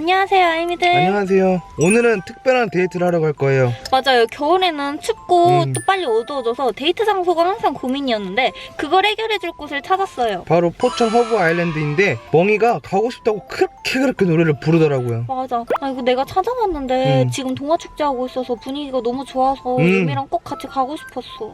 안녕하세요, 아이미들. 안녕하세요. 오늘은 특별한 데이트를 하러 갈 거예요. 맞아요. 겨울에는 춥고 음. 또 빨리 어두워져서 데이트 장소가 항상 고민이었는데 그걸 해결해줄 곳을 찾았어요. 바로 포천 허브 아일랜드인데 멍이가 가고 싶다고 그렇게 그렇게 노래를 부르더라고요. 맞아. 아 이거 내가 찾아봤는데 음. 지금 동화 축제 하고 있어서 분위기가 너무 좋아서 음. 유미랑 꼭 같이 가고 싶었어.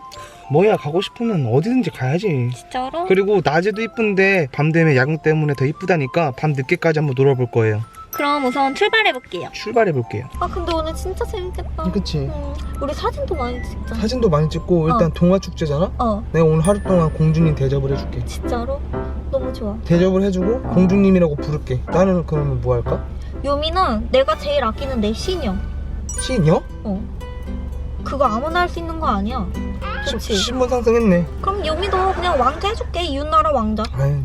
멍이가 가고 싶으면 어디든지 가야지. 진짜로? 그리고 낮에도 이쁜데 밤 되면 야경 때문에 더 이쁘다니까 밤 늦게까지 한번 놀아볼 거예요. 그럼 우선 출발해 볼게요. 출발해 볼게요. 아 근데 오늘 진짜 재밌겠다. 그치. 응. 우리 사진도 많이 찍자. 사진도 많이 찍고 일단 어. 동화 축제잖아. 어, 내가 오늘 하루 동안 공주님 대접을 해줄게. 진짜로? 너무 좋아. 대접을 해주고 공주님이라고 부를게. 나는 그러면 뭐 할까? 요미는 내가 제일 아끼는 내 신형. 시녀? 어. 그거 아무나 할 수 있는 거 아니야. 그치? 신분 상승했네. 그럼 요미도 그냥 왕자 해줄게. 이웃나라 왕자. 아유,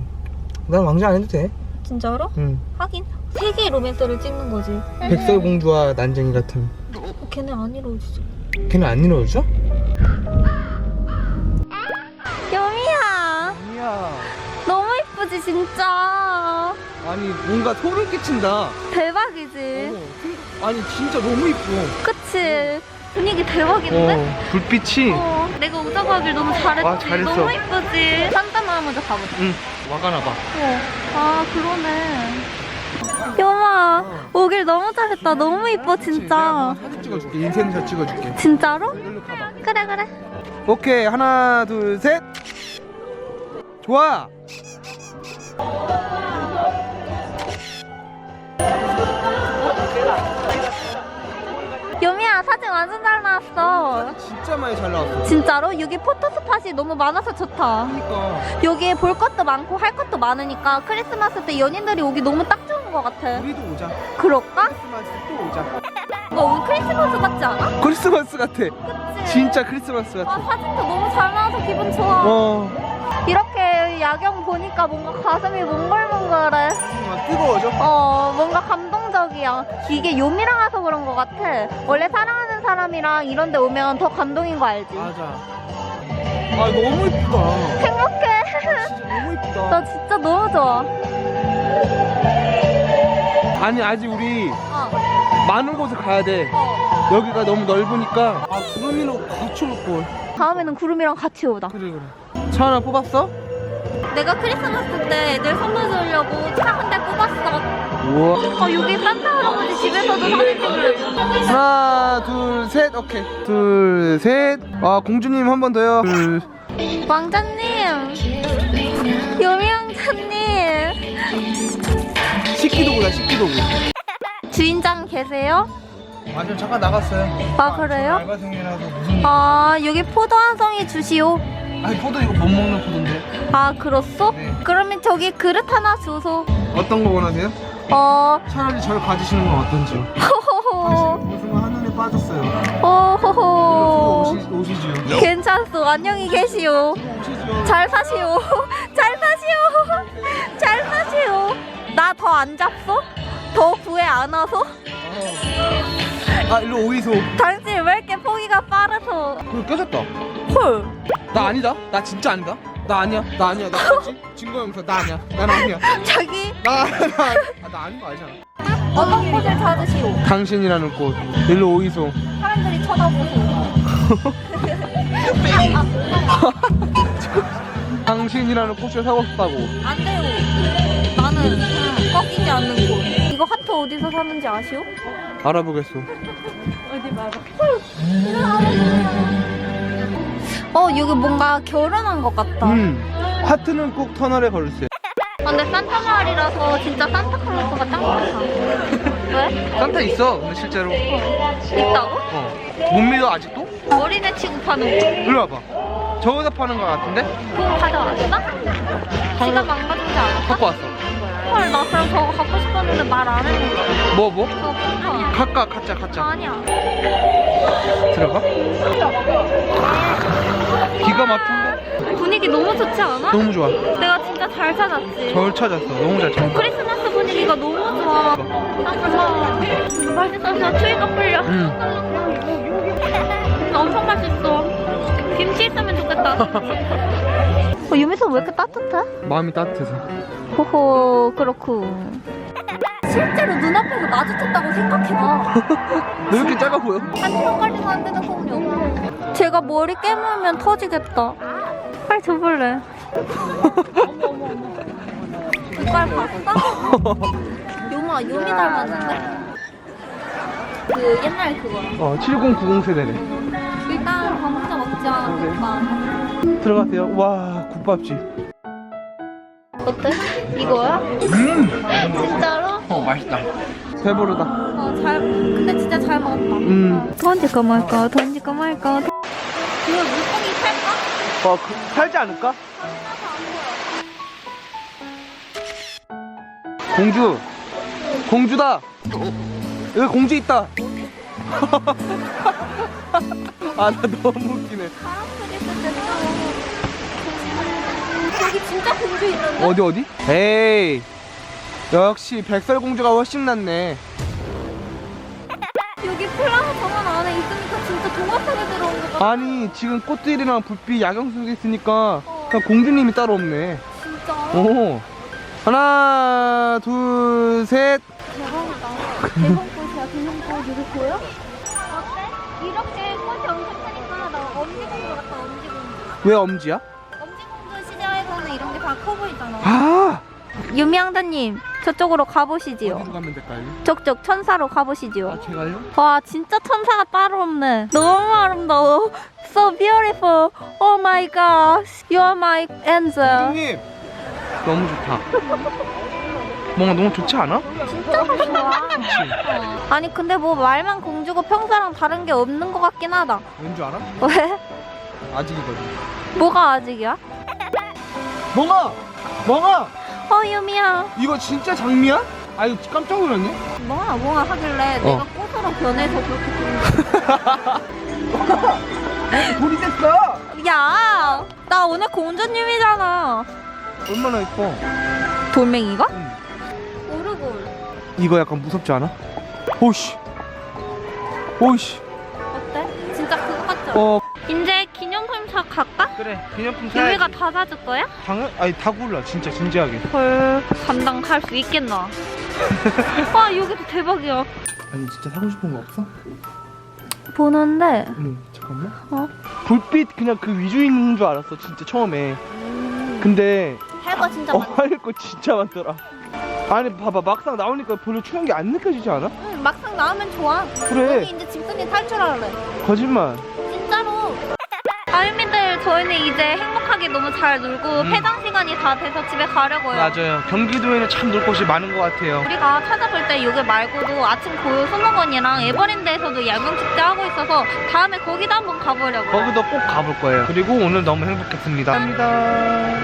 난 왕자 안 해도 돼. 진짜로? 응. 하긴 세계의 로맨스를 찍는 거지. 백설공주와 난쟁이 같은. 어, 걔네 안 이루어지죠. 걔는 안 이루어져? 요미야, 아니야. 너무 이쁘지 진짜. 아니 뭔가 소름 끼친다. 대박이지. 어, 아니 진짜 너무 이뻐. 그치? 분위기 대박인데? 어, 불빛이. 어, 내가 오자고 하길 너무 잘했지. 와, 잘했어. 너무 이쁘지. 산타마을 먼저 가보자. 응. 와가나 봐. 어. 아, 그러네. 요마, 오길 너무 잘했다. 너무 이뻐, 진짜. 사진 찍어줄게. 인생샷 찍어줄게. 진짜로? 그래, 그래. 오케이 하나 둘 셋. 좋아. 완전 잘 나왔어. 진짜 많이 잘 나왔어. 진짜로? 여기 포토스팟이 너무 많아서 좋다. 그러니까 여기에 볼 것도 많고 할 것도 많으니까 크리스마스 때 연인들이 오기 너무 딱 좋은 것 같아. 우리도 오자. 그럴까? 크리스마스 또 오자. 이거 오늘 크리스마스 같지 않아? 크리스마스 같아. 그치? 진짜 크리스마스 아, 같아. 사진도 너무 잘 나와서 기분 좋아. 어. 이렇게 야경 보니까 뭔가 가슴이 몽글몽글해. 막 뜨거워져. 어, 뭔가 감동 적이야. 이게 요미랑 와서 그런 것 같아. 원래 사랑하는 사람이랑 이런 데 오면 더 감동인 거 알지? 맞아. 아 너무 이쁘다. 행복해. 진짜 너무 이쁘다. 나 진짜 너무 좋아. 아니 아직 우리 어, 많은 곳을 가야 돼. 어. 여기가 너무 넓으니까 아 구름이랑 같이 올 걸. 다음에는 구름이랑 같이 오자. 그래 그래. 차 하나 뽑았어? 내가 크리스마스 때 애들 선물 주려고 차 한 대 뽑았어. 우와. 어, 여기 산타 할아버지 집에서도 사진 찍으려고. 하나 둘 셋 오케이. 둘 셋. 아 공주님 한 번 더요. 둘. 왕자님. 요미 왕자님. 식기도구다 식기도구. 주인장 계세요? 아니요 잠깐 나갔어요. 아, 그래요? 알바생이라서 무슨? 아, 여기 포도 한 송이 주시오. 아니 포도 이거 못 먹는 포도인데. 아, 그렇소? 네. 그러면 저기 그릇 하나 주소. 어떤 거 원하세요? 어, 차라리 절 가지시는 건 어떤지요? 호호호. 무슨 한눈에 빠졌어요. 호호호. 오시, 오시지요. 괜찮소. 안녕히 계시오. 오시지요. 잘 사시오. 잘 사시오. 잘 사시오. 나 더 안 잡소? 더 구애 안 와서? 아 일로 오이소. 당신 왜 이렇게 포기가 빠르소? 그거 깨졌다. 헐. 나 아니다. 나 진짜 아니다. 나 아니야. 나 아니야. 나? 증거 영상 나 아니야. 난 아니야. 자기 나, 나, 아, 나 아닌 거 알잖아. 어떤 꽃을 찾으시오? 당신이라는 꽃. 일로 오이소. 사람들이 쳐다보시오. 당신이라는 꽃을 사고 싶다고. 안 돼요. 나는 꺾이지 않는 곳. 이거 하트 어디서 사는지 아시오? 알아보겠소. 어디 말봐. 어 여기 뭔가 결혼한 것 같다. 음. 하트는 꼭 터널에 걸으세요. 아, 근데 산타 마을이라서 진짜 산타클로스가 짱 많다. 왜? 산타 있어. 근데 실제로. 있다고? 어. 못 믿어 아직도? 어린애 취급하는 거. 일로 와봐. 저기다 파는 거 같은데? 그거 가져왔어? 안 가져오지 않았어? 갖고 왔어. 헐, 나 그럼 저거 갖고 싶었는데 말 안 했는데. 뭐 뭐? 저거 쿠폰. 가까 가짜 가짜. 아니야. 들어가. 막힌데? 분위기 너무 좋지 않아? 너무 좋아. 내가 진짜 잘 찾았지. 절 찾았어. 너무 잘 찾았어. 크리스마스 분위기가 너무 좋아. 아, 고마워. 맛있어서 추위가 풀려. 응. 엄청 맛있어. 김치 있으면 좋겠다. 어, 유미선 왜 이렇게 따뜻해? 마음이 따뜻해서. 호호, 그렇고. 실제로 눈앞에서 마주쳤다고 생각해봐. 왜 이렇게 작아 보여? 한 손가락도 안 되는 공룡. 제가 머리 깨물면 터지겠다. 빨리 줘볼래. 어머 어머 어머. 이빨 봤어? 요마 요미 닮았는데? 그 옛날 그거. 어 7090 세대네 일단 밥 먼저 먹자. 오빠. 들어가세요 와 국밥집 어때? 이거야? 음! 진짜로? 어 맛있다 배부르다 어, 잘, 근데 진짜 잘 먹었다. 음. 던질까 말까, 던질까 말까. 그거 물고기 살까? 어 그, 살지 않을까? 공주 공주다 여기 공주 있다 아 나 너무 웃기네 저기 진짜 공주 있는데? 어디 어디? 에이 역시 백설공주가 훨씬 낫네 아. 아니 지금 꽃들이랑 불빛 야경 속에 있으니까 그냥 공주님이 따로 없네 진짜. 오 하나 둘셋 대박이다. 대박꽃이야, 대박꽃. 이거 보여? 어때? 이렇게 꽃이 엄청 크니까 나 엄지공주 같다, 엄지공주. 왜 엄지야? 엄지공주 시절에서는 이런 게 다 커 보이잖아. 아 유미양다님, 저쪽으로 가보시지요. 어디로 가면 될까요? 저쪽 천사로 가보시지요. 아 제가요? 와 진짜 천사가 따로 없네 너무 아름다워 So beautiful Oh my gosh You are my angel 형님 너무 좋다 뭔가 너무 좋지 않아? 진짜 좋아 어. 아니 근데 뭐 말만 공주고 평소랑 다른 게 없는 것 같긴 하다 왠줄 알아? 왜? 아직이거든 뭐가 아직이야? 멍아! 멍아! 어 유미야 이거 진짜 장미야? 아 이거 깜짝 놀랐네 뭐가 뭐가 하길래 어. 내가 꽃으로 변해서 그렇게 보는 돌이 됐어 거야 야나 오늘 공주님이잖아 얼마나 예뻐 돌멩이가? 응. 오르골 이거 약간 무섭지 않아? 오씨 오씨 그래 기념품 유미가 다 사줄 거야? 당연 아니 다 골라 진짜 진지하게 헐 감당할 수 있겠나? 와 여기도 대박이야. 아니 진짜 사고 싶은 거 없어? 보는데 응 잠깐만 어? 불빛 그냥 그 있는 줄 알았어 진짜 처음에 근데 할 거 진짜 어 많아. 할거 진짜 많더라 아니 봐봐 막상 나오니까 별로 추운 게 안 느껴지지 않아? 응, 막상 나오면 좋아. 그래. 여기 이제 짐승이 탈출할래. 거짓말 저희는 이제 행복하게 너무 잘 놀고 음. 해당 시간이 다 돼서 집에 가려고요. 맞아요 경기도에는 참 놀 곳이 많은 것 같아요 우리가 찾아볼 때 여기 말고도 아침 고요 수목원이랑 에버랜드에서도 야경 축제 하고 있어서 다음에 거기도 한번 가보려고요. 거기도 꼭 가볼 거예요 그리고 오늘 너무 행복했습니다 감사합니다